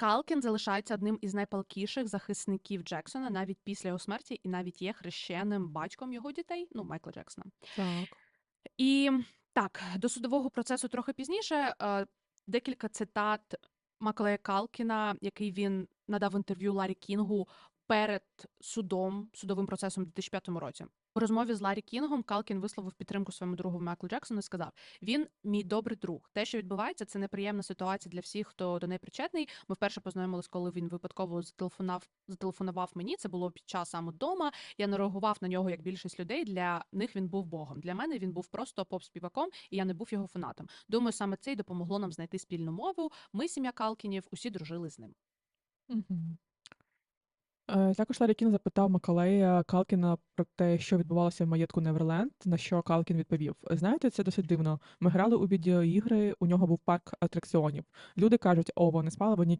Калкін залишається одним із найпалкіших захисників Джексона навіть після його смерті, і навіть є хрещеним батьком його дітей, ну Майкла Джексона. Так. І так, до судового процесу трохи пізніше. е, Декілька цитат Маклея Калкіна, який він надав інтерв'ю Ларі Кінгу перед судом, судовим процесом у 2005 році. У розмові з Ларі Кінгом Калкін висловив підтримку своєму другу Майклу Джексону і сказав: він мій добрий друг. Те, що відбувається, це неприємна ситуація для всіх, хто до неї причетний. Ми вперше познайомились, коли він випадково зателефонував, зателефонував мені. Це було під час саме вдома. Я не реагував на нього як більшість людей. Для них він був богом. Для мене він був просто поп-співаком, і я не був його фанатом. Думаю, саме це й допомогло нам знайти спільну мову. Ми, сім'я Калкінів, усі дружили з ним. Е, Також Ларі Кінг запитав Макалея Калкіна про те, що відбувалося в маєтку Неверленд, на що Калкін відповів: Знаєте, це досить дивно. Ми грали у відеоігри, у нього був парк атракціонів. Люди кажуть, о, вони спали в одній